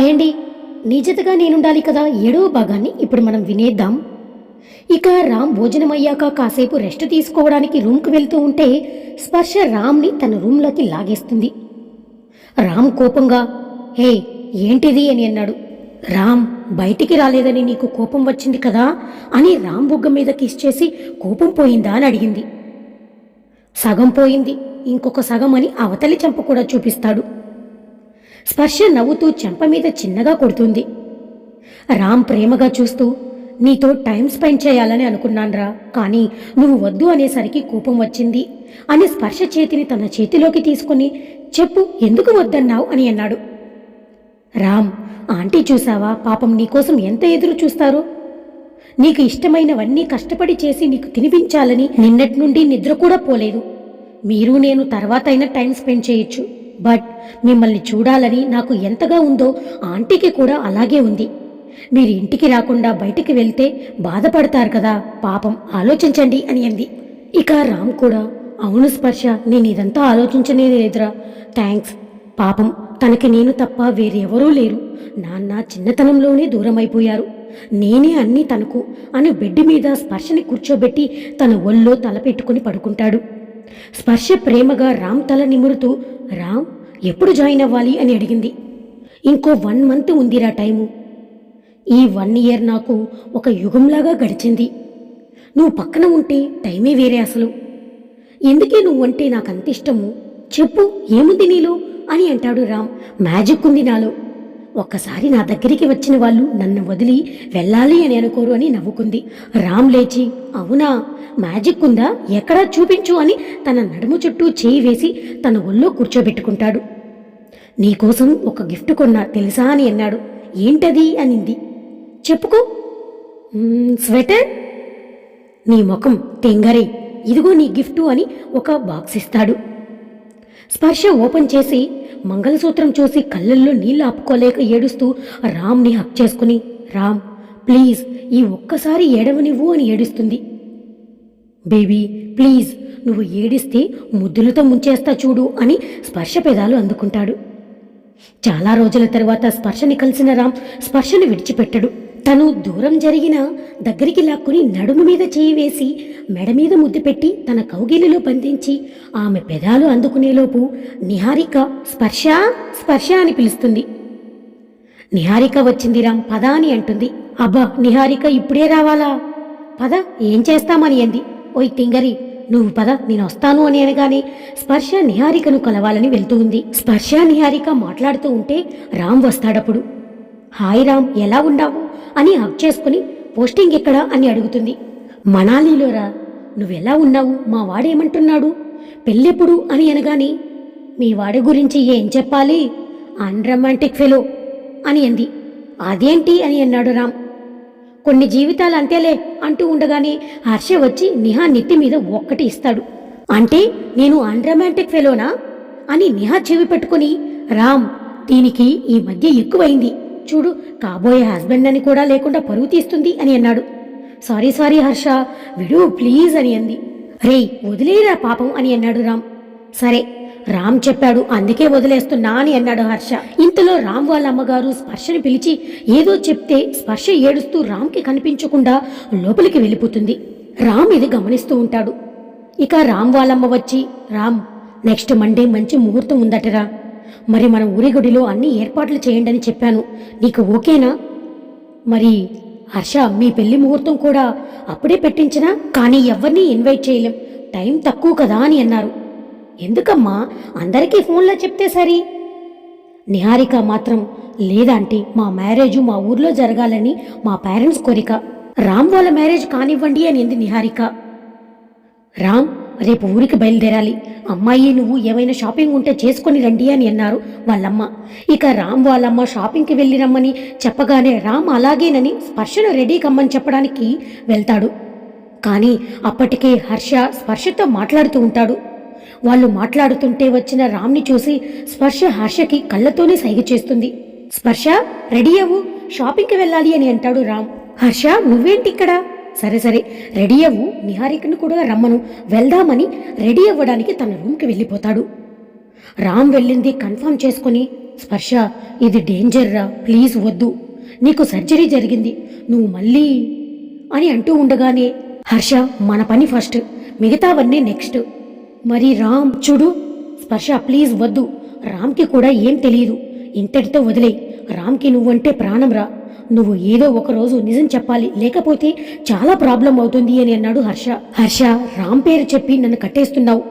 Hi అండి నిజతగా నేనుండాలి కదా ఏడవ భాగాన్ని ఇప్పుడు మనం వినేద్దాం. ఇక రామ్ భోజనం అయ్యాక కాసేపు రెస్ట్ తీసుకోవడానికి రూమ్కి వెళ్తూ ఉంటే స్పర్శ రామ్ని తన రూమ్లోకి లాగేస్తుంది. రామ్ కోపంగా హే ఏంటిది? అని అన్నాడు. రామ్ బయటికి రాలేదని నీకు కోపం వచ్చింది కదా? అని రామ్ బుగ్గ మీద కిస్ చేసి కోపం పోయిందా? అని అడిగింది. సగం పోయింది. ఇంకొక సగం అని అవతలి చెంప కూడా చూపిస్తాడు. స్పర్శ నవ్వుతూ చెంప మీద చిన్నగా కొడుతుంది. రామ్ ప్రేమగా చూస్తూ నీతో టైం స్పెండ్ చేయాలని అనుకున్నాన్రా కానీ నువ్వు వద్దు అనేసరికి కోపం వచ్చింది అని స్పర్శ చేతిని తన చేతిలోకి తీసుకుని చెప్పు ఎందుకు వద్దన్నావు? అని అన్నాడు. రామ్ ఆంటీ చూసావా? పాపం నీకోసం ఎంత ఎదురు చూస్తారో? నీకు ఇష్టమైనవన్నీ కష్టపడి చేసి నీకు తినిపించాలని నిన్నటి నుండి నిద్ర కూడా పోలేదు. మీరు నేను తర్వాత అయినా టైం స్పెండ్ చేయొచ్చు. బట్ మిమ్మల్ని చూడాలని నాకు ఎంతగా ఉందో ఆంటీకి కూడా అలాగే ఉంది. మీరు ఇంటికి రాకుండా బయటికి వెళ్తే బాధపడతారు కదా పాపం ఆలోచించండి అని అంది. ఇక రామ్ కూడా అవును స్పర్శ నేను ఇదంతా ఆలోచించనే లేదురా. థ్యాంక్స్. పాపం తనకి నేను తప్ప వేరెవరూ లేరు. నాన్న చిన్నతనంలోనే దూరమైపోయారు. నేనే అన్నీ తనకు అని బెడ్ మీద స్పర్శని కూర్చోబెట్టి తన ఒళ్ళో తల పెట్టుకుని పడుకుంటాడు. స్పర్శ ప్రేమగా రామ్ తల నిమురుతూ రామ్ ఎప్పుడు జాయిన్ అవ్వాలి అని అడిగింది. ఇంకో వన్ మంత్ ఉందిరా టైము. ఈ వన్ ఇయర్ నాకు ఒక యుగంలాగా గడిచింది. నువ్వు పక్కన ఉంటే టైమే వేరే అసలు. ఎందుకే నువ్వంటే నాకు అంత ఇష్టము? చెప్పు ఏముంది నీలో? అని అంటాడు రామ్. మ్యాజిక్ ఉంది నాలో. ఒక్కసారి నా దగ్గరికి వచ్చిన వాళ్ళు నన్ను వదిలి వెళ్ళాలి అని అనుకోరు అని నవ్వుకుంది. రామ్ లేచి అవునా? మ్యాజిక్ ఉందా? ఎక్కడా చూపించు అని తన నడుము చుట్టూ చేయి వేసి తన ఒళ్ళో కూర్చోబెట్టుకుంటాడు. నీకోసం ఒక గిఫ్ట్ కొన్నా తెలుసా అని అన్నాడు. ఏంటది? అనింది. చెప్పుకో. స్వెటర్? నీ ముఖం తెంగరే ఇదిగో నీ గిఫ్టు అని ఒక బాక్స్ ఇస్తాడు. స్పర్శ ఓపెన్ చేసి మంగళసూత్రం చూసి కళ్ళల్లో నీళ్ళు ఆపుకోలేక ఏడుస్తూ రామ్ని హక్ చేసుకుని రామ్ ప్లీజ్ ఈ ఒక్కసారి ఏడవనివ్వు అని ఏడుస్తుంది. బేబీ ప్లీజ్ నువ్వు ఏడిస్తే ముద్దులతో ముంచేస్తా చూడు అని స్పర్శ పెదాలు అందుకుంటాడు. చాలా రోజుల తర్వాత స్పర్శని కలిసిన రామ్ స్పర్శను విడిచిపెట్టడు. తను దూరం జరిగిన దగ్గరికి లాక్కుని నడుము మీద చేయి వేసి మెడ మీద ముద్దు పెట్టి తన కౌగిలిలో బంధించి ఆమె పెదాలు అందుకునేలోపు నిహారిక స్పర్శ స్పర్శ అని పిలుస్తుంది. నిహారిక వచ్చింది రామ్ పద అని అంటుంది. అబ్బా నిహారిక ఇప్పుడే రావాలా? పద ఏం చేస్తామని అంది. ఓయ్ తింగరి నువ్వు పద నేను వస్తాను అని అనగానే స్పర్శ నిహారికను కలవాలని వెళ్తూ ఉంది. స్పర్శ నిహారిక మాట్లాడుతూ ఉంటే రామ్ వస్తాడప్పుడు హాయ్ రామ్ ఎలా ఉన్నావు? అని హక్ చేసుకుని పోస్టింగ్ ఎక్కడా? అని అడుగుతుంది. మనాలిలోరా నువ్వెలా ఉన్నావు? మా వాడేమంటున్నాడు? పెళ్ళెప్పుడు? అని అనగానే మీ వాడి గురించి ఏం చెప్పాలి? అన్రొమాంటిక్ ఫెలో అని అంది. అదేంటి? అని అన్నాడు రామ్. కొన్ని జీవితాలు అంతేలే అంటూ ఉండగానే హర్ష వచ్చి నిహా నెత్తి మీద ఒక్కటి ఇస్తాడు. అంటే నేను అన్రొమాంటిక్ ఫెలోనా? అని నిహా చెవి పెట్టుకుని రామ్ దీనికి ఈ మధ్య ఎక్కువైంది. చూడు కాబోయే హస్బెండ్ అని కూడా లేకుండా పరువు తీస్తుంది అని అన్నాడు. సారీ సారీ హర్ష విడు ప్లీజ్ అని అంది. రే వదిలేరా పాపం అని అన్నాడు రామ్. సరే రామ్ చెప్పాడు అందుకే వదిలేస్తున్నా అని అన్నాడు హర్ష. ఇంతలో రామ్ వాళ్ళ అమ్మగారు స్పర్శని పిలిచి ఏదో చెప్తే స్పర్శ ఏడుస్తూ రామ్కి కనిపించకుండా లోపలికి వెళ్ళిపోతుంది రామ్ ఇది గమనిస్తూ ఉంటాడు. ఇక రామ్ వాళ్ళమ్మ వచ్చి రామ్ నెక్స్ట్ మండే మంచి ముహూర్తం ఉందటరా. మరి మన ఊరి గుడిలో అన్ని ఏర్పాట్లు చేయండి అని చెప్పాను. నీకు ఓకేనా? మరి హర్ష మీ పెళ్ళి ముహూర్తం కూడా అప్పుడే పెట్టించినా? కానీ ఎవరిని ఇన్వైట్ చేయలేం. టైం తక్కువ కదా అని అన్నారు. ఎందుకమ్మా? అందరికీ ఫోన్లో చెప్తే సరి? నిహారిక మాత్రం లేదంటే మా మ్యారేజ్ మా ఊర్లో జరగాలని మా పేరెంట్స్ కోరిక. రామ్ వాళ్ళ మ్యారేజ్ కానివ్వండి అని అంది నిహారిక. రామ్ రేపు ఊరికి బయలుదేరాలి. అమ్మాయి నువ్వు ఏమైనా షాపింగ్ ఉంటే చేసుకొని రండి అని అన్నారు వాళ్ళమ్మ. ఇక రామ్ వాళ్ళమ్మ షాపింగ్కి వెళ్ళి రమ్మని చెప్పగానే రామ్ అలాగేనని స్పర్శను రెడీ కమ్మని చెప్పడానికి వెళ్తాడు. కానీ అప్పటికే హర్ష స్పర్శతో మాట్లాడుతూ ఉంటాడు. వాళ్ళు మాట్లాడుతుంటే వచ్చిన రామ్ని చూసి స్పర్శ హర్షకి కళ్ళతోనే సైగ చేస్తుంది. స్పర్శ రెడీ అవ్వు షాపింగ్కి వెళ్ళాలి అని అంటాడు రామ్. హర్ష నువ్వేంటి ఇక్కడ సరే సరే రెడీ అవ్వు నిహారికను కూడా రమ్మను వెళ్దామని రెడీ అవ్వడానికి తన రూమ్కి వెళ్ళిపోతాడు. రామ్ వెళ్ళింది కన్ఫర్మ్ చేసుకుని స్పర్శ ఇది డేంజర్ రా ప్లీజ్ వద్దు నీకు సర్జరీ జరిగింది నువ్వు మళ్ళీ అని అంటూ ఉండగానే హర్ష మన పని ఫస్ట్ మిగతావన్నీ నెక్స్ట్. మరి రామ్ చూడు. స్పర్శ ప్లీజ్ వద్దు. రామ్కి కూడా ఏం తెలియదు. ఇంతటితో వదిలే రామ్కి నువ్వంటే ప్రాణం రా. నువ్వు ఏదో ఒకరోజు నిజం చెప్పాలి. లేకపోతే చాలా ప్రాబ్లం అవుతుంది అని అన్నాడు హర్ష. హర్ష రామ్ పేరు చెప్పి నన్ను కట్టేస్తున్నావు.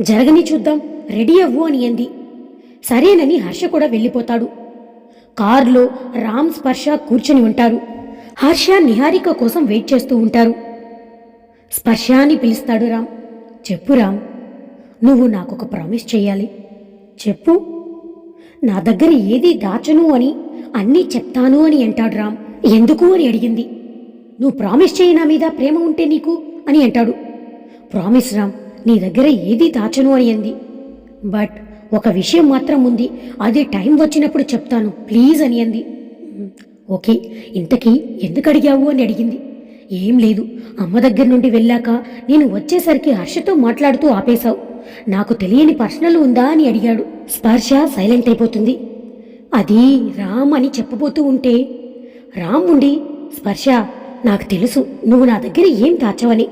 జరగని చూద్దాం. రెడీ అవ్వు అని అంది. సరేనని హర్ష కూడా వెళ్ళిపోతాడు. కారులో రామ్ స్పర్శ కూర్చొని ఉంటారు. హర్ష నిహారిక కోసం వెయిట్ చేస్తూ ఉంటారు. స్పర్శ అని పిలుస్తాడు రామ్. చెప్పు రామ్. నువ్వు నాకొక ప్రామిస్ చేయాలి చెప్పు. నా దగ్గర ఏది దాచను అని అన్నీ చెప్తాను అని అంటాడు రామ్. ఎందుకు అని అడిగింది. నువ్వు ప్రామిస్ చేయి నా మీద ప్రేమ ఉంటే నీకు అని అంటాడు. ప్రామిస్ రామ్ నీ దగ్గర ఏది దాచను అని అంది. బట్ ఒక విషయం మాత్రం ఉంది. అది టైం వచ్చినప్పుడు చెప్తాను. ప్లీజ్ అని అంది. ఓకే. ఇంతకీ ఎందుకు అడిగావు అని అడిగింది. ఏం లేదు. అమ్మ దగ్గర నుండి వెళ్ళాక నేను వచ్చేసరికి హర్షతో మాట్లాడుతూ ఆపేశావు. నాకు తెలియని పర్సనల్ ఉందా అని అడిగాడు. స్పర్శ సైలెంట్ అయిపోతుంది. అది రామ్ అని చెప్పబోతూ ఉంటే రామ్ ఉండి స్పర్శ నాకు తెలుసు నువ్వు నా దగ్గర ఏం దాచవని.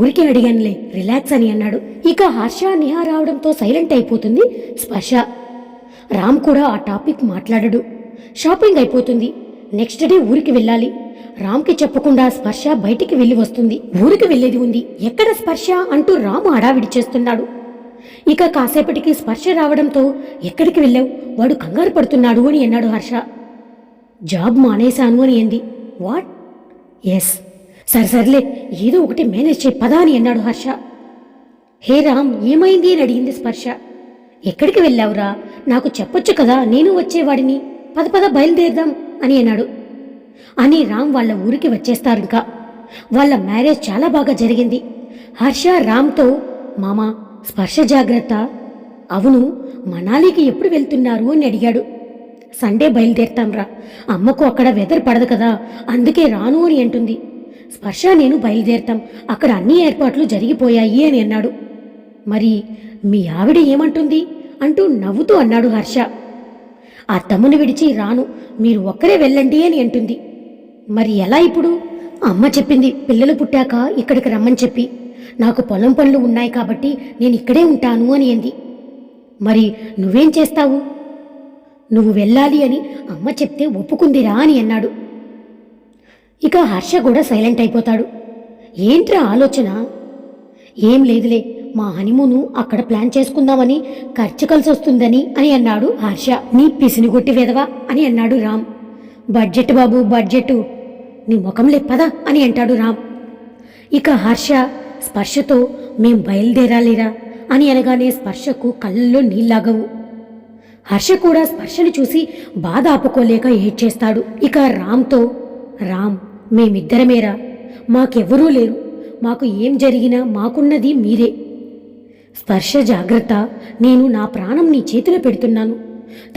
ఊరికే అడిగానులే రిలాక్స్ అని అన్నాడు. ఇక హర్ష నిహా రావడంతో సైలెంట్ అయిపోతుంది స్పర్శ. రామ్ కూడా ఆ టాపిక్ మాట్లాడడు. షాపింగ్ అయిపోతుంది. నెక్స్ట్ డే ఊరికి వెళ్ళాలి. రామ్కి చెప్పకుండా స్పర్శ బయటికి వెళ్ళి వస్తుంది. ఊరికి వెళ్ళేది ఉంది. ఎక్కడ స్పర్శ అంటూ రాము హడావిడి చేస్తున్నాడు. ఇక కాసేపటికి స్పర్శ రావడంతో ఎక్కడికి వెళ్ళావు? వాడు కంగారు పడుతున్నాడు అని అన్నాడు హర్ష. జాబ్ మానేశాను అని అంది. వాట్? ఎస్. సరే సర్లే ఏదో ఒకటి మేనేజ్ చేయి పదా అని అన్నాడు హర్ష. హే రామ్ ఏమైంది అని అడిగింది స్పర్శ. ఎక్కడికి వెళ్ళావురా? నాకు చెప్పొచ్చు కదా నేను వచ్చేవాడిని. పద పద బయలుదేరదాం. అని అన్నాడు. అని రామ్ వాళ్ళ ఊరికి వచ్చేస్తారు ఇంకా. వాళ్ళ మ్యారేజ్ చాలా బాగా జరిగింది. హర్ష రామ్తో మామ స్పర్శ జాగ్రత్త. అవును మనాలికి ఎప్పుడు వెళ్తున్నారు? అని అడిగాడు. సండే బయలుదేరుతాంరా అమ్మకు అక్కడ వెదర్ పడదు కదా. అందుకే రాను అని అంటుంది. స్పర్శ నేను బయలుదేరుతాం. అక్కడ అన్ని ఏర్పాట్లు జరిగిపోయాయి అని అన్నాడు. మరి మీ ఆవిడ ఏమంటుంది? అంటూ నవ్వుతూ అన్నాడు హర్ష. ఆ తమ్ముని విడిచి రాను. మీరు ఒక్కరే వెళ్ళండి అని అంటుంది. మరి ఎలా ఇప్పుడు? అమ్మ చెప్పింది పిల్లలు పుట్టాక ఇక్కడికి రమ్మని చెప్పి. నాకు పొలం పనులు ఉన్నాయి కాబట్టి నేను ఇక్కడే ఉంటాను అని అంది. మరి నువ్వేం చేస్తావు? నువ్వు వెళ్ళాలి అని అమ్మ చెప్తే ఒప్పుకుందిరా అని అన్నాడు. ఇక హర్ష కూడా సైలెంట్ అయిపోతాడు. ఏంట్రా ఆలోచన? ఏం లేదులే మా హనీమూను అక్కడ ప్లాన్ చేసుకుందామని ఖర్చు కలిసి వస్తుందని అని అన్నాడు హర్ష. నీ పిసినిగొట్టి వెదవా అని అన్నాడు రామ్. బడ్జెట్ బాబు బడ్జెట్. నీ ముఖం లేపదా అని అంటాడు రామ్. ఇక హర్ష స్పర్శతో మేం బయలుదేరాలిరా అని అనగానే స్పర్శకు కళ్ళల్లో నీళ్ళాగవు హర్ష కూడా స్పర్శను చూసి బాధ ఆపుకోలేక ఏడ్చేస్తాడు. ఇక రామ్తో రామ్ మేమిద్దరమేరా. మాకెవ్వరూ లేరు. మాకు ఏం జరిగినా మాకున్నది మీరే. స్పర్శ జాగ్రత్త. నేను నా ప్రాణం నీ చేతిలో పెడుతున్నాను.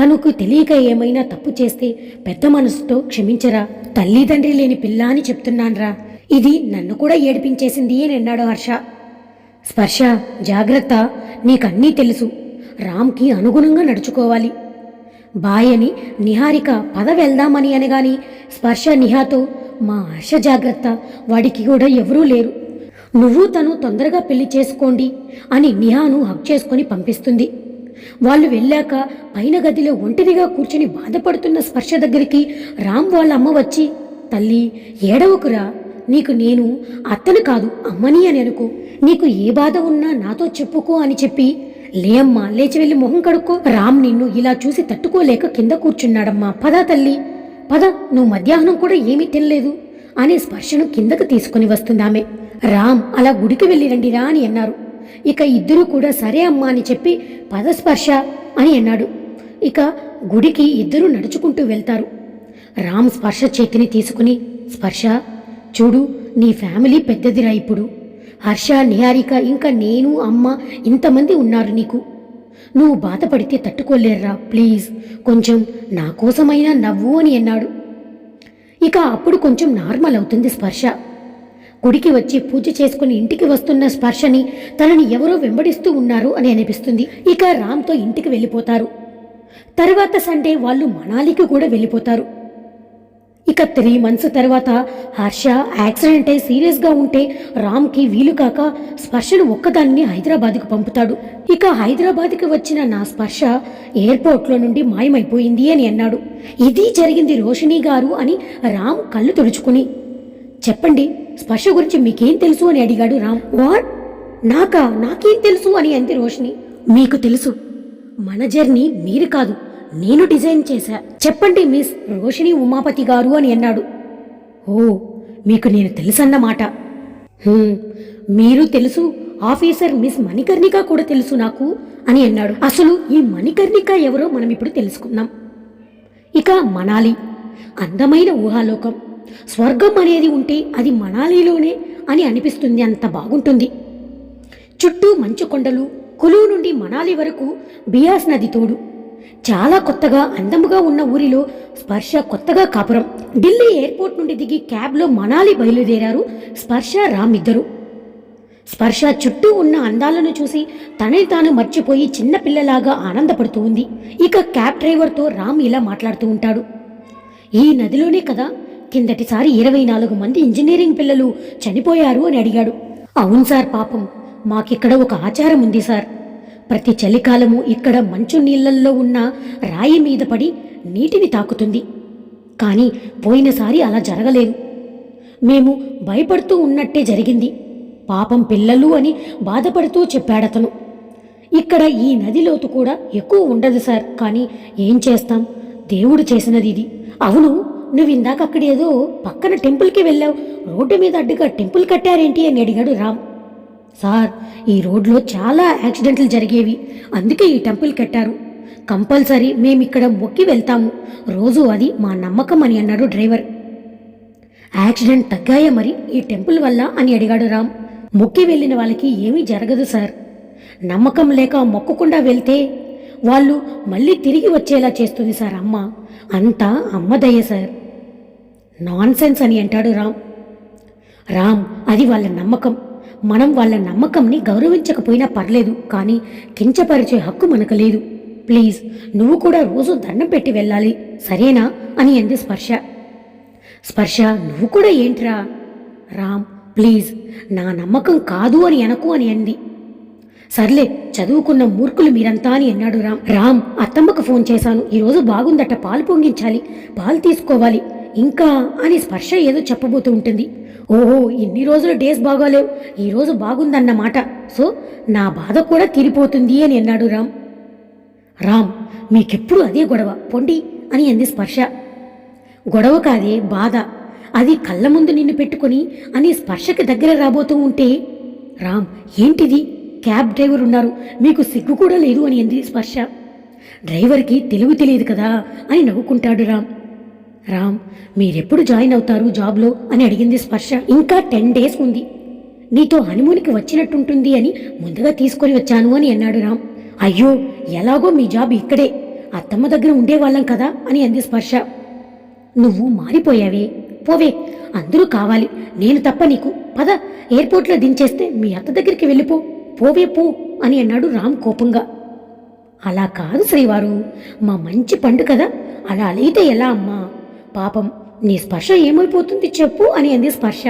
తనకు తెలియక ఏమైనా తప్పు చేస్తే పెద్ద మనసుతో క్షమించరా. తల్లిదండ్రి లేని పిల్ల అని చెప్తున్నాన్రా. ఇది నన్ను కూడా ఏడిపించేసింది అని అన్నాడు హర్ష. స్పర్శ జాగ్రత్త నీకన్నీ తెలుసు. రామ్కి అనుగుణంగా నడుచుకోవాలి. బాయ్ అని నిహారిక పద వెళ్దామని అనగాని స్పర్శ నిహాతో మా హర్ష జాగ్రత్త వాడికి కూడా ఎవరూ లేరు. నువ్వు తను తొందరగా పెళ్ళి చేసుకోండి అని నిహాను హక్ చేసుకొని పంపిస్తుంది. వాళ్ళు వెళ్ళాక పైన గదిలో ఒంటరిగా కూర్చుని బాధపడుతున్న స్పర్శ దగ్గరికి రామ్ వాళ్ళ అమ్మ వచ్చి తల్లి ఏడవకురా. నీకు నేను అత్తను కాదు అమ్మని అని అనుకో. నీకు ఏ బాధ ఉన్నా నాతో చెప్పుకో అని చెప్పి లే అమ్మా లేచి వెళ్ళి మొహం కడుక్కో. రామ్ నిన్ను ఇలా చూసి తట్టుకోలేక కింద కూర్చున్నాడమ్మా. పద తల్లి పద. నువ్వు మధ్యాహ్నం కూడా ఏమీ తినలేదు అనే స్పర్శను కిందకు తీసుకుని వస్తుందామె రామ్ అలా గుడికి వెళ్ళి రండిరా అని అన్నారు. ఇక ఇద్దరూ కూడా సరే అమ్మా అని చెప్పి పదస్పర్శ అని అన్నాడు. ఇక గుడికి ఇద్దరూ నడుచుకుంటూ వెళ్తారు. రామ్ స్పర్శ చేతిని తీసుకుని స్పర్శ చూడు నీ ఫ్యామిలీ పెద్దదిరా ఇప్పుడు. హర్ష నిహారిక ఇంకా నేను అమ్మ ఇంతమంది ఉన్నారు నీకు. నువ్వు బాధపడితే తట్టుకోలేర్రా ప్లీజ్. కొంచెం నా కోసమైనా నవ్వు అని అన్నాడు. ఇక అప్పుడు కొంచెం నార్మల్ అవుతుంది స్పర్శ. గుడికి వచ్చి పూజ చేసుకుని ఇంటికి వస్తున్న స్పర్శని తనని ఎవరో వెంబడిస్తూ ఉన్నారు అని అనిపిస్తుంది. ఇక రామ్తో ఇంటికి వెళ్ళిపోతారు. తర్వాత సండే వాళ్ళు మనాలికి కూడా వెళ్ళిపోతారు. ఇక త్రీ మంత్స్ తర్వాత హర్ష యాక్సిడెంట్ అయి సీరియస్గా ఉంటే రామ్కి వీలు కాక స్పర్శను ఒక్కదాన్ని హైదరాబాద్కు పంపుతాడు. ఇక హైదరాబాద్కి వచ్చిన నా స్పర్శ ఎయిర్పోర్ట్లో నుండి మాయమైపోయింది అని అన్నాడు. ఇది జరిగింది రోషిణి గారు అని రామ్ కళ్ళు తుడుచుకుని చెప్పండి స్పర్శ గురించి మీకేం తెలుసు అని అడిగాడు రామ్. వాట్ నాకా? నాకేం తెలుసు అని అంది రోషిణి. మీకు తెలుసు మన జర్నీ మీరు కాదు నేను డిజైన్ చేశా. చెప్పండి మిస్ రోషిణి ఉమాపతి గారు అని అన్నాడు. ఓ మీకు నేను తెలుసన్నమాట. మీరు తెలుసు ఆఫీసర్ మిస్ మణికర్ణిక కూడా తెలుసు నాకు అని అన్నాడు. అసలు ఈ మణికర్ణిక ఎవరో మనం ఇప్పుడు తెలుసుకుందాం. ఇక మనాలి అందమైన ఊహాలోకం. స్వర్గం అనేది ఉంటే అది మనాలిలోనే అని అనిపిస్తుంది అంత బాగుంటుంది. చుట్టూ మంచు కొండలు కులు నుండి మనాలి వరకు బియాస్ నది తోడు. చాలా కొత్తగా అందముగా ఉన్న ఊరిలో స్పర్శ కొత్తగా కాపురం. ఢిల్లీ ఎయిర్పోర్ట్ నుండి దిగి క్యాబ్లో మనాలి బయలుదేరారు స్పర్శ రామ్ ఇద్దరు స్పర్శ చుట్టూ ఉన్న అందాలను చూసి తనని తాను మర్చిపోయి చిన్నపిల్లలాగా ఆనందపడుతూ ఉంది. ఇక క్యాబ్ డ్రైవర్తో రామ్ ఇలా మాట్లాడుతూ ఉంటాడు. ఈ నదిలోనే కదా కిందటిసారి ఇరవై నాలుగు మంది ఇంజనీరింగ్ పిల్లలు చనిపోయారు అని అడిగాడు. అవును సార్ పాపం. మాకిక్కడ ఒక ఆచారం ఉంది సార్. ప్రతి చలికాలము ఇక్కడ మంచు నీళ్ళల్లో ఉన్న రాయి మీద పడి నీటిని తాకుతుంది. కానీ పోయినసారి అలా జరగలేదు. మేము భయపడుతూ ఉన్నట్టే జరిగింది. పాపం పిల్లలు అని బాధపడుతూ చెప్పాడతను. ఇక్కడ ఈ నది లోతు కూడా ఎక్కువ ఉండదు సార్. కానీ ఏం చేస్తాం? దేవుడు చేసినది ఇది. అవును నువ్వు ఇందాక అక్కడ ఏదో పక్కన టెంపుల్కి వెళ్ళావు. రోడ్డు మీద అడ్డుగా టెంపుల్ కట్టారేంటి అని అడిగాడు రామ్. సార్ ఈ రోడ్లో చాలా యాక్సిడెంట్లు జరిగేవి. అందుకే ఈ టెంపుల్ కట్టారు. కంపల్సరీ మేమిక్కడ మొక్కి వెళ్తాము. రోజు అది మా నమ్మకం అని అన్నాడు డ్రైవర్. యాక్సిడెంట్ తగ్గాయా మరి ఈ టెంపుల్ వల్ల అని అడిగాడు రామ్. మొక్కి వెళ్ళిన వాళ్ళకి ఏమీ జరగదు సార్. నమ్మకం లేక మొక్కకుండా వెళ్తే వాళ్ళు మళ్ళీ తిరిగి వచ్చేలా చేస్తుంది సార్ అమ్మ. అంతా అమ్మదయ్య సార్. నాన్ సెన్స్ అని అంటాడు రామ్. రామ్ అది వాళ్ళ నమ్మకం. మనం వాళ్ళ నమ్మకంని గౌరవించకపోయినా పర్లేదు కానీ కించపరిచే హక్కు మనకు లేదు. ప్లీజ్ నువ్వు కూడా రోజు దండం పెట్టి వెళ్ళాలి సరేనా? అని అంది స్పర్శ. స్పర్శ నువ్వు కూడా ఏంట్రా? రామ్ ప్లీజ్ నా నమ్మకం కాదు అని అనకు అని అంది. సర్లే చదువుకున్న మూర్ఖులు మీరంతా అని అన్నాడు రామ్. రామ్ అత్తమ్మకు ఫోన్ చేశాను. ఈరోజు బాగుందట పాలు పొంగించాలి పాలు తీసుకోవాలి. ఇంకా అని స్పర్శ ఏదో చెప్పబోతూ ఉంటుంది. ఓహో ఇన్ని రోజులు డేస్ బాగోలేవు. ఈరోజు బాగుందన్నమాట. సో నా బాధ కూడా తీరిపోతుంది అని అన్నాడు రామ్. రామ్ మీకెప్పుడు అదే గొడవ? పొండి అని అంది స్పర్శ. గొడవ కాదే బాధ. అది కళ్ళ ముందు నిన్ను పెట్టుకుని అని స్పర్శకి దగ్గర రాబోతూ ఉంటే రామ్ ఏంటిది? క్యాబ్ డ్రైవర్ ఉన్నారు. మీకు సిగ్గు కూడా లేదు అని అంది స్పర్శ. డ్రైవర్కి తెలుగు తెలియదు కదా అని నవ్వుకుంటాడు రామ్. రామ్ మీరెప్పుడు జాయిన్ అవుతారు జాబ్లో అని అడిగింది స్పర్శ. ఇంకా టెన్ డేస్ ఉంది. నీతో హనుమూనికి వచ్చినట్టుంటుంది అని ముందుగా తీసుకొని వచ్చాను అని అన్నాడు రామ్. అయ్యో ఎలాగో మీ జాబ్ ఇక్కడే. అత్తమ్మ దగ్గర ఉండేవాళ్ళం కదా అని అంది స్పర్శ. నువ్వు మారిపోయావే. పోవే అందరూ కావాలి. నేను తప్ప నీకు పద ఎయిర్పోర్ట్లో దించేస్తే మీ అత్త దగ్గరికి వెళ్ళిపో. పోవే పో అని అన్నాడు రామ్ కోపంగా. అలా కాదు శ్రీవారు మా మంచి పండు కదా. అలా అలైతే ఎలా అమ్మా? పాపం నీ స్పర్శ ఏమైపోతుంది చెప్పు అని అంది స్పర్శ.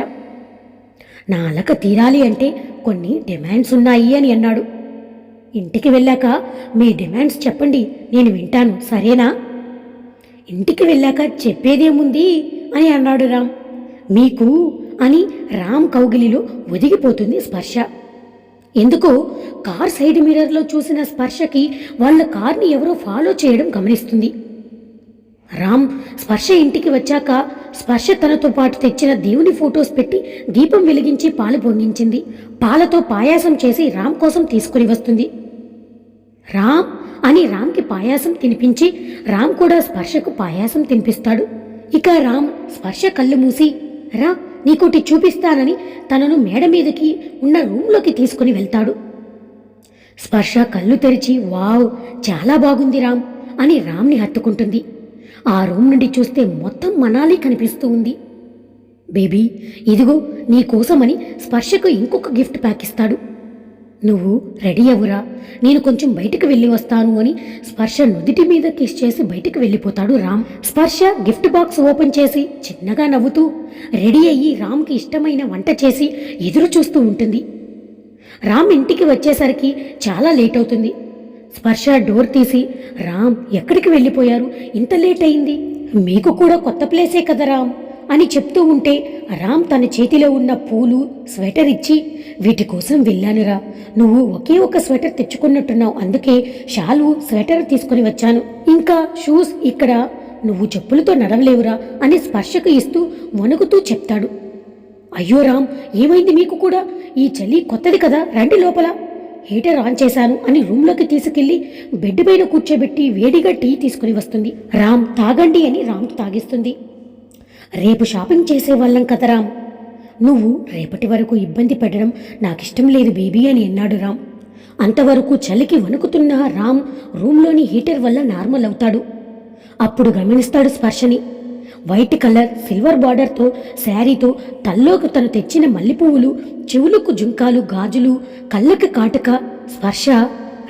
నా అలక తీరాలి అంటే కొన్ని డిమాండ్స్ ఉన్నాయి అని అన్నాడు. ఇంటికి వెళ్ళాక మీ డిమాండ్స్ చెప్పండి నేను వింటాను సరేనా? ఇంటికి వెళ్ళాక చెప్పేదేముంది అని అన్నాడు రామ్. మీకు అని రామ్ కౌగిలిలో ఒదిగిపోతుంది స్పర్శ. ఎందుకో కార్ సైడ్ మిర్రర్లో చూసిన స్పర్శకి వాళ్ళ కార్ని ఎవరో ఫాలో చేయడం గమనిస్తుంది. రామ్ స్పర్శ ఇంటికి వచ్చాక స్పర్శ తనతో పాటు తెచ్చిన దేవుని ఫొటోస్ పెట్టి దీపం వెలిగించి పాలు పొంగించింది. పాలతో పాయాసం చేసి రామ్ కోసం తీసుకుని వస్తుంది. రామ్ అని రామ్కి పాయాసం తినిపించి రామ్ కూడా స్పర్శకు పాయాసం తినిపిస్తాడు. ఇక రామ్ స్పర్శ కళ్ళు మూసి రా నీకోటి చూపిస్తానని తనను మేడ మీదకి ఉన్న రూంలోకి తీసుకుని వెళ్తాడు. స్పర్శ కళ్ళు తెరిచి వావ్ చాలా బాగుంది రామ్ అని రామ్ని హత్తుకుంటుంది. ఆ రూమ్ నుండి చూస్తే మొత్తం మనాలి కనిపిస్తూ ఉంది. బేబీ ఇదిగో నీ కోసమని స్పర్శకు ఇంకొక గిఫ్ట్ ప్యాక్ ఇస్తాడు. నువ్వు రెడీ అవ్వురా. నేను కొంచెం బయటికి వెళ్ళి వస్తాను అని స్పర్శ నుదిటి మీద కిస్ చేసి బయటికి వెళ్ళిపోతాడు రామ్. స్పర్శ గిఫ్ట్ బాక్స్ ఓపెన్ చేసి చిన్నగా నవ్వుతూ రెడీ అయ్యి రామ్కి ఇష్టమైన వంట చేసి ఎదురు చూస్తూ ఉంటుంది. రామ్ ఇంటికి వచ్చేసరికి చాలా లేట్ అవుతుంది. స్పర్శ డోర్ తీసి రామ్ ఎక్కడికి వెళ్ళిపోయారు? ఇంత లేట్ అయింది. మీకు కూడా కొత్త ప్లేసే కదా రామ్ అని చెప్తూ ఉంటే రామ్ తన చేతిలో ఉన్న పూలు స్వెటర్ ఇచ్చి వీటి కోసం వెళ్ళానురా నువ్వు ఒకే ఒక స్వెటర్ తెచ్చుకున్నట్టున్నావు. అందుకే షాలు స్వెటర్ తీసుకుని వచ్చాను. ఇంకా షూస్ ఇక్కడ. నువ్వు చెప్పులతో నడవలేవురా అని స్పర్శకు ఇస్తూ వణుకుతూ చెప్తాడు. అయ్యో రామ్ ఏమైంది మీకు కూడా? ఈ చలి కొత్తది కదా. రండి లోపల. హీటర్ ఆన్ చేశాను అని రూమ్లోకి తీసుకెళ్ళి బెడ్ పైన కూర్చోబెట్టి వేడిగా టీ తీసుకుని వస్తుంది. రామ్ తాగండి అని రామ్ తాగిస్తుంది. రేపు షాపింగ్ చేసే వాళ్ళం కదా రామ్. నువ్వు రేపటి వరకు ఇబ్బంది పెట్టడం నాకిష్టం లేదు బేబీ అని అన్నాడు రామ్. అంతవరకు చలికి వణుకుతున్న రామ్ రూమ్లోని హీటర్ వల్ల నార్మల్ అవుతాడు. అప్పుడు గమనిస్తాడు స్పర్శని. వైట్ కలర్ సిల్వర్ బార్డర్తో శారీతో తల్లోకి తను తెచ్చిన మల్లెపువ్వులు చెవులకు జుంకాలు గాజులు కళ్ళకి కాటుక స్పర్శ.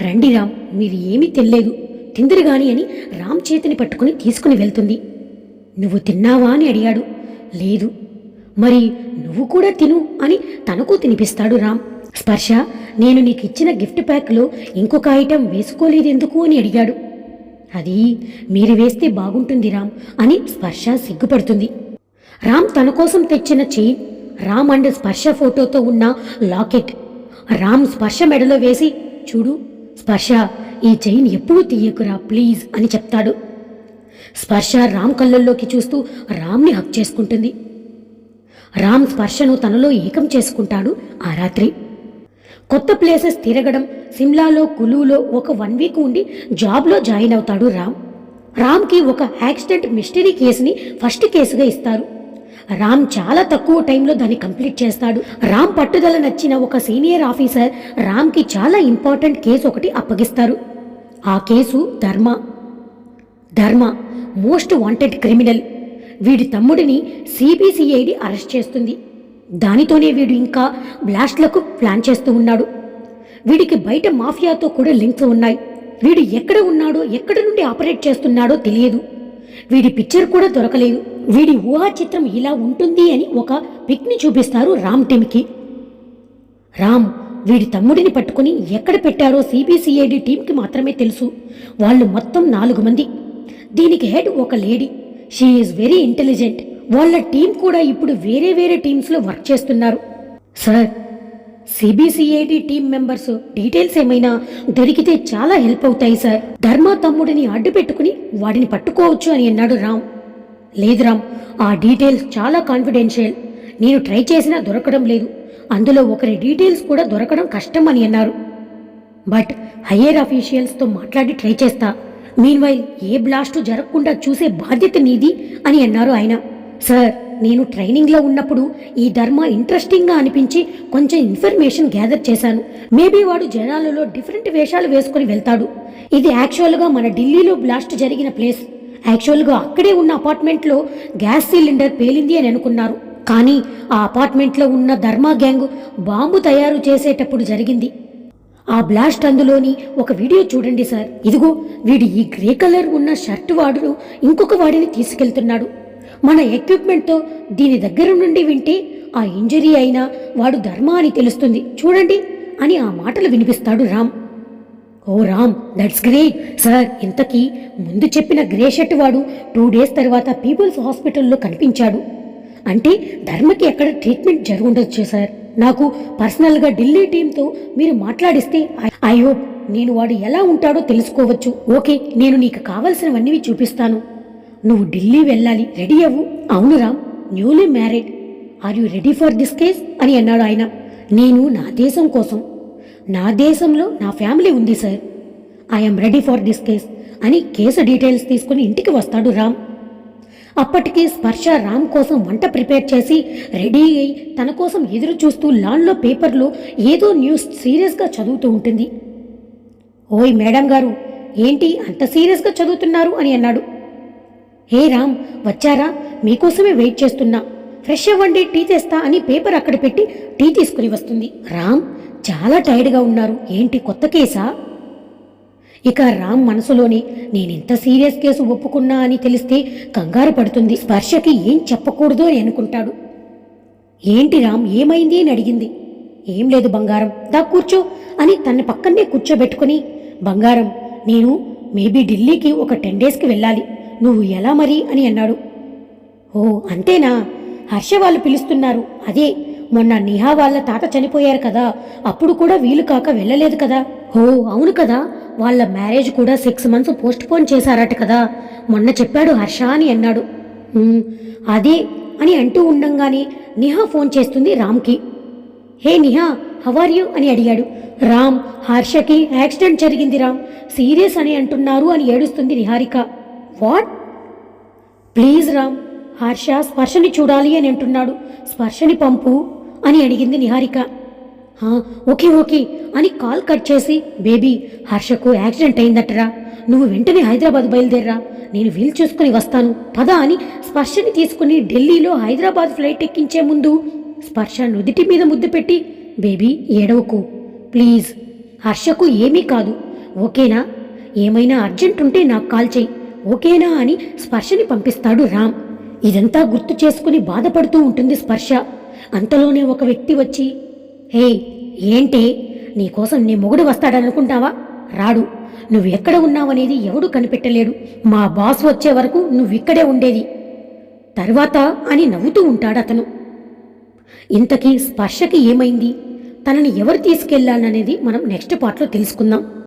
రండి రామ్ మీరు ఏమీ తినలేదు. తిందిరిగాని అని రామ్ చేతిని పట్టుకుని తీసుకుని వెళ్తుంది. నువ్వు తిన్నావా అని అడిగాడు. లేదు. మరి నువ్వు కూడా తిను అని తనకు తినిపిస్తాడు రామ్. స్పర్శ నేను నీకు ఇచ్చిన గిఫ్ట్ ప్యాక్లో ఇంకొక ఐటెం వేసుకోలేదెందుకు అని అడిగాడు. అది మీరు వేస్తే బాగుంటుంది రామ్ అని స్పర్శ సిగ్గుపడుతుంది. రామ్ తన కోసం తెచ్చిన చైన్ రామ్ అండ్ స్పర్శ ఫోటోతో ఉన్న లాకెట్. రామ్ స్పర్శ మెడలో వేసి చూడు స్పర్శ ఈ చైన్ ఎప్పుడూ తీయకురా ప్లీజ్ అని చెప్తాడు. స్పర్శ రామ్ కళ్ళల్లోకి చూస్తూ రామ్ని హక్ చేసుకుంటుంది. రామ్ స్పర్శను తనలో ఏకం చేసుకుంటాడు ఆ రాత్రి. కొత్త ప్లేసెస్ తిరగడం సిమ్లాలో కులులో ఒక వన్ వీక్ ఉండి జాబ్లో జాయిన్ అవుతాడు రామ్. రామ్కి ఒక యాక్సిడెంట్ మిస్టరీ కేసుని ఫస్ట్ కేసుగా ఇస్తారు. రామ్ చాలా తక్కువ టైంలో దాన్ని కంప్లీట్ చేస్తాడు. రామ్ పట్టుదల నచ్చిన ఒక సీనియర్ ఆఫీసర్ రామ్కి చాలా ఇంపార్టెంట్ కేసు ఒకటి అప్పగిస్తారు. ఆ కేసు ధర్మ. ధర్మ మోస్ట్ వాంటెడ్ క్రిమినల్. వీడి తమ్ముడిని సిబిసిఐడి అరెస్ట్ చేస్తుంది. దానితోనే వీడు ఇంకా బ్లాస్ట్లకు ప్లాన్ చేస్తూ ఉన్నాడు. వీడికి బయట మాఫియాతో కూడా లింక్స్ ఉన్నాయి. వీడు ఎక్కడ ఉన్నాడో ఎక్కడ నుండి ఆపరేట్ చేస్తున్నాడో తెలియదు. వీడి పిక్చర్ కూడా దొరకలేదు. వీడి ఊహా చిత్రం ఇలా ఉంటుంది అని ఒక పిక్ని చూపిస్తారు రామ్ టీమ్కి. రామ్ వీడి తమ్ముడిని పట్టుకుని ఎక్కడ పెట్టారో సిబిసిఐడి టీంకి మాత్రమే తెలుసు. వాళ్ళు మొత్తం నాలుగు మంది. దీనికి హెడ్ ఒక lady. She is very intelligent. వాళ్ళ టీం కూడా ఇప్పుడు వేరే వేరే టీమ్స్లో వర్క్ చేస్తున్నారు. Sir CBCID team members details ఏమైనా దొరికితే చాలా హెల్ప్ అవుతాయి సార్. ధర్మ తమ్ముడిని అడ్డు పెట్టుకుని వాడిని పట్టుకోవచ్చు అని అన్నాడు రామ్. లేదు రామ్ ఆ డీటెయిల్స్ చాలా కాన్ఫిడెన్షియల్ నేను ట్రై చేసినా దొరకడం లేదు. అందులో ఒకరి డీటెయిల్స్ కూడా దొరకడం కష్టం అని అన్నారు. బట్ హయ్యర్ అఫీషియల్స్తో మాట్లాడి ట్రై చేస్తా. మీన్వైల్ ఏ బ్లాస్టు జరగకుండా చూసే బాధ్యత నీది అని అన్నారు ఆయన. సార్ నేను ట్రైనింగ్లో ఉన్నప్పుడు ఈ ధర్మ ఇంట్రెస్టింగ్గా అనిపించి కొంచెం ఇన్ఫర్మేషన్ గ్యాదర్ చేశాను. మేబీ వాడు జనాలలో డిఫరెంట్ వేషాలు వేసుకొని వెళ్తాడు. ఇది యాక్చువల్గా మన ఢిల్లీలో బ్లాస్ట్ జరిగిన ప్లేస్. యాక్చువల్గా అక్కడే ఉన్న అపార్ట్మెంట్లో గ్యాస్ సిలిండర్ పేలింది అని అనుకున్నారు. కానీ ఆ అపార్ట్మెంట్లో ఉన్న ధర్మ గ్యాంగ్ బాంబు తయారు చేసేటప్పుడు జరిగింది. ఆ బ్లాస్ట్ అందులోని ఒక వీడియో చూడండి సార్. ఇదిగో వీడు ఈ గ్రే కలర్ ఉన్న షర్ట్ వాడును ఇంకొక వాడిని తీసుకెళ్తున్నాడు. మన ఎక్విప్మెంట్తో దీని దగ్గర నుండి వింటే ఆ ఇంజరీ అయినా వాడు ధర్మ అని తెలుస్తుంది. చూడండి అని ఆ మాటలు వినిపిస్తాడు Ram. Oh Ram that's great sir ఇంతకీ ముందు చెప్పిన గ్రే షర్ట్ వాడు టూ డేస్ తర్వాత పీపుల్స్ హాస్పిటల్లో కనిపించాడు. అంటే ధర్మకి ఎక్కడ ట్రీట్మెంట్ జరుగుండొచ్చు సార్? నాకు పర్సనల్గా ఢిల్లీ టీంతో మీరు మాట్లాడిస్తే ఐ హోప్ నేను వాడు ఎలా ఉంటాడో తెలుసుకోవచ్చు. ఓకే నేను నీకు కావలసినవన్నీ చూపిస్తాను. నువ్వు ఢిల్లీ వెళ్ళాలి. రెడీ అవ్వు. అవును Ram. Newly married. Are you ready for this case? అని అన్నాడు ఆయన. నేను నా దేశం కోసం. నా దేశంలో నా ఫ్యామిలీ ఉంది sir. I'm ready for this case అని కేసు డీటెయిల్స్ తీసుకుని ఇంటికి వస్తాడు రామ్. అప్పటికే స్పర్శ రామ్ కోసం వంట ప్రిపేర్ చేసి రెడీ అయి తన కోసం ఎదురు చూస్తూ లాన్లో పేపర్లో ఏదో న్యూస్ సీరియస్గా చదువుతూ ఉంటుంది. ఓయ్ మేడం గారు ఏంటి అంత సీరియస్గా చదువుతున్నారు అని అన్నాడు. హే రామ్ వచ్చారా మీకోసమే వెయిట్ చేస్తున్నా. ఫ్రెష్ అవ్వండి టీ తెస్తా అని పేపర్ అక్కడ పెట్టి టీ తీసుకుని వస్తుంది. రామ్ చాలా టైర్డ్గా ఉన్నారు. ఏంటి కొత్త కేసా? ఇక రామ్ మనసులోని నేనింత సీరియస్ కేసు ఒప్పుకున్నా అని తెలిస్తే కంగారు పడుతుంది. స్పర్శకి ఏం చెప్పకూడదు అని అనుకుంటాడు. ఏంటి రామ్ ఏమైంది అని అడిగింది. ఏం లేదు బంగారం దా కూర్చో అని తన పక్కనే కూర్చోబెట్టుకుని బంగారం నేను మేబీ ఢిల్లీకి ఒక టెన్ డేస్కి వెళ్ళాలి. నువ్వు ఎలా మరి? అని అన్నాడు. ఓ అంతేనా? హర్ష వాళ్ళు పిలుస్తున్నారు. అదే మొన్న నిహా వాళ్ళ తాత చనిపోయారు కదా. అప్పుడు కూడా వీలు కాక వెళ్ళలేదు కదా. ఓ అవును కదా. వాళ్ళ మ్యారేజ్ కూడా సిక్స్ మంత్స్ పోస్ట్ పోన్ చేశారట కదా. మొన్న చెప్పాడు హర్ష అని అన్నాడు. అదే అని అంటూ ఉండంగానే నిహా ఫోన్ చేస్తుంది రామ్కి. Hey Niha how are you? అని అడిగాడు. రామ్ హర్షకి యాక్సిడెంట్ జరిగింది రామ్. సీరియస్ అని అంటున్నారు అని ఏడుస్తుంది నిహారిక. వాట్? ప్లీజ్ రామ్ హర్ష స్పర్శని చూడాలి అని అంటున్నాడు. స్పర్శని పంపు అని అడిగింది నిహారిక. ఓకే ఓకే అని కాల్ కట్ చేసి బేబీ హర్షకు యాక్సిడెంట్ అయిందటరా. నువ్వు వెంటనే హైదరాబాద్ బయలుదేర్రా. నేను వీలు చూసుకుని వస్తాను. పద అని స్పర్శని తీసుకుని ఢిల్లీలో హైదరాబాద్ ఫ్లైట్ ఎక్కించే ముందు స్పర్శ నుదిటి మీద ముద్దు పెట్టి బేబీ ఏడవకు. ప్లీజ్ హర్షకు ఏమీ కాదు. ఓకేనా? ఏమైనా అర్జెంట్ ఉంటే నాకు కాల్ చెయ్యి ఓకేనా అని స్పర్శని పంపిస్తాడు రామ్. ఇదంతా గుర్తు చేసుకుని బాధపడుతూ ఉంటుంది స్పర్శ. అంతలోనే ఒక వ్యక్తి వచ్చి హే ఏంటే? నీకోసం నీ మొగుడు వస్తాడనుకుంటావా? రాడు. నువ్వు ఎక్కడ ఉన్నావనేది ఎవడు కనిపెట్టలేడు. మా బాస్ వచ్చే వరకు నువ్వు ఇక్కడే ఉండేది. తర్వాత అని నవ్వుతూ ఉంటాడు అతను. ఇంతకీ స్పర్శకి ఏమైంది? తనని ఎవరు తీసుకెళ్ళాలనేది మనం నెక్స్ట్ పార్ట్లో తెలుసుకుందాం.